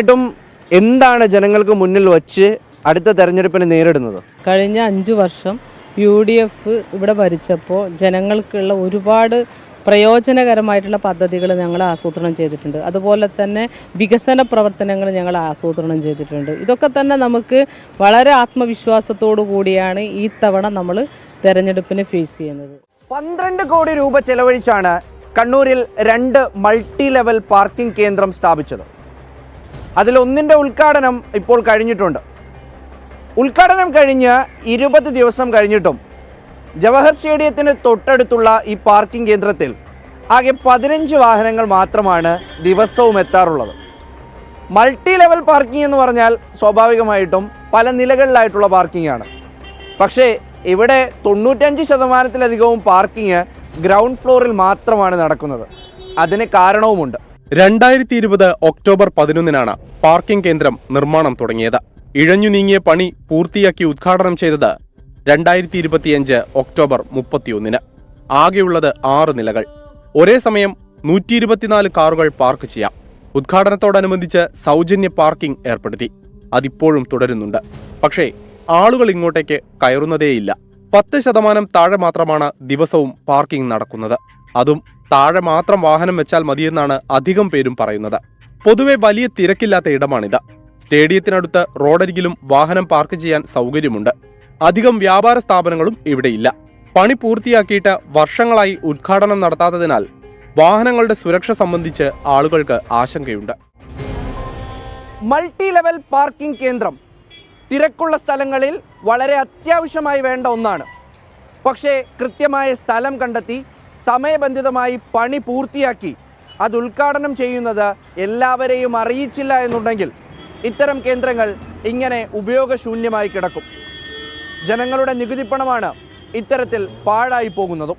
സ്വാഭാവികമായിട്ടും എന്താണ് ജനങ്ങൾക്ക് മുന്നിൽ വച്ച് അടുത്ത തെരഞ്ഞെടുപ്പിനെ നേരിടുന്നത്? കഴിഞ്ഞ അഞ്ചു വർഷം യു ഡി എഫ് ഇവിടെ ഭരിച്ചപ്പോൾ ജനങ്ങൾക്കുള്ള ഒരുപാട് പ്രയോജനകരമായിട്ടുള്ള പദ്ധതികൾ ഞങ്ങൾ ആസൂത്രണം ചെയ്തിട്ടുണ്ട്. അതുപോലെ തന്നെ വികസന പ്രവർത്തനങ്ങൾ ഞങ്ങൾ ആസൂത്രണം ചെയ്തിട്ടുണ്ട്. ഇതൊക്കെ തന്നെ നമുക്ക് വളരെ ആത്മവിശ്വാസത്തോടു കൂടിയാണ് ഈ തവണ നമ്മൾ തെരഞ്ഞെടുപ്പിനെ ഫേസ് ചെയ്യുന്നത്. പന്ത്രണ്ട് കോടി രൂപ ചെലവഴിച്ചാണ് കണ്ണൂരിൽ രണ്ട് മൾട്ടി ലെവൽ പാർക്കിംഗ് കേന്ദ്രം സ്ഥാപിച്ചത്. അതിൽ ഒന്നിന്റെ ഉദ്ഘാടനം ഇപ്പോൾ കഴിഞ്ഞിട്ടുണ്ട്. ഉദ്ഘാടനം കഴിഞ്ഞ് ഇരുപത് ദിവസം കഴിഞ്ഞിട്ടും ജവഹർ സ്റ്റേഡിയത്തിന് തൊട്ടടുത്തുള്ള ഈ പാർക്കിംഗ് കേന്ദ്രത്തിൽ ആകെ പതിനഞ്ച് വാഹനങ്ങൾ മാത്രമാണ് ദിവസവും എത്താറുള്ളത്. മൾട്ടി ലെവൽ പാർക്കിംഗ് എന്ന് പറഞ്ഞാൽ സ്വാഭാവികമായിട്ടും പല നിലകളിലായിട്ടുള്ള പാർക്കിംഗ് ആണ് പക്ഷേ ഇവിടെ തൊണ്ണൂറ്റഞ്ച് ശതമാനത്തിലധികവും പാർക്കിംഗ് ഗ്രൗണ്ട് ഫ്ലോറിൽ മാത്രമാണ് നടക്കുന്നത്. അതിന് കാരണവുമുണ്ട്. രണ്ടായിരത്തി ഇരുപത് ഒക്ടോബർ പതിനൊന്നിനാണ് പാർക്കിംഗ് കേന്ദ്രം നിർമ്മാണം തുടങ്ങിയത്. ഇഴഞ്ഞു നീങ്ങിയ പണി പൂർത്തിയാക്കി ഉദ്ഘാടനം ചെയ്തത് രണ്ടായിരത്തി ഇരുപത്തിയഞ്ച് ഒക്ടോബർ മുപ്പത്തിയൊന്നിന്. ആകെയുള്ളത് ആറ് നിലകൾ. ഒരേ സമയം നൂറ്റി ഇരുപത്തിനാല് കാറുകൾ പാർക്ക് ചെയ്യാം. ഉദ്ഘാടനത്തോടനുബന്ധിച്ച് സൗജന്യ പാർക്കിംഗ് ഏർപ്പെടുത്തി. അതിപ്പോഴും തുടരുന്നുണ്ട്. പക്ഷേ ആളുകൾ ഇങ്ങോട്ടേക്ക് കയറുന്നതേയില്ല. പത്ത് ശതമാനം താഴെ മാത്രമാണ് ദിവസവും പാർക്കിംഗ് നടക്കുന്നത്. അതും താഴെ മാത്രം വാഹനം വെച്ചാൽ മതിയെന്നാണ് അധികം പേരും പറയുന്നത്. പൊതുവെ വലിയ തിരക്കില്ലാത്ത ഇടമാണിത്. സ്റ്റേഡിയത്തിനടുത്ത് റോഡരികിലും വാഹനം പാർക്ക് ചെയ്യാൻ സൗകര്യമുണ്ട്. അധികം വ്യാപാര സ്ഥാപനങ്ങളും ഇവിടെയില്ല. പണി പൂർത്തിയാക്കിയിട്ട് വർഷങ്ങളായി ഉദ്ഘാടനം നടത്താത്തതിനാൽ വാഹനങ്ങളുടെ സുരക്ഷ സംബന്ധിച്ച് ആളുകൾക്ക് ആശങ്കയുണ്ട്. മൾട്ടി ലെവൽ പാർക്കിംഗ് കേന്ദ്രം തിരക്കുള്ള സ്ഥലങ്ങളിൽ വളരെ അത്യാവശ്യമായി വേണ്ട ഒന്നാണ്. പക്ഷേ കൃത്യമായ സ്ഥലം കണ്ടെത്തി സമയബന്ധിതമായി പണി പൂർത്തിയാക്കി. അത് ഉദ്ഘാടനം ചെയ്യുന്നത് എല്ലാവരെയും അറിയിച്ചില്ല എന്നുണ്ടെങ്കിൽ ഇത്തരം കേന്ദ്രങ്ങൾ ഇങ്ങനെ ഉപയോഗശൂന്യമായി കിടക്കും. ജനങ്ങളുടെ നികുതിപ്പണമാണ് ഇത്തരത്തിൽ പാഴായി പോകുന്നതും.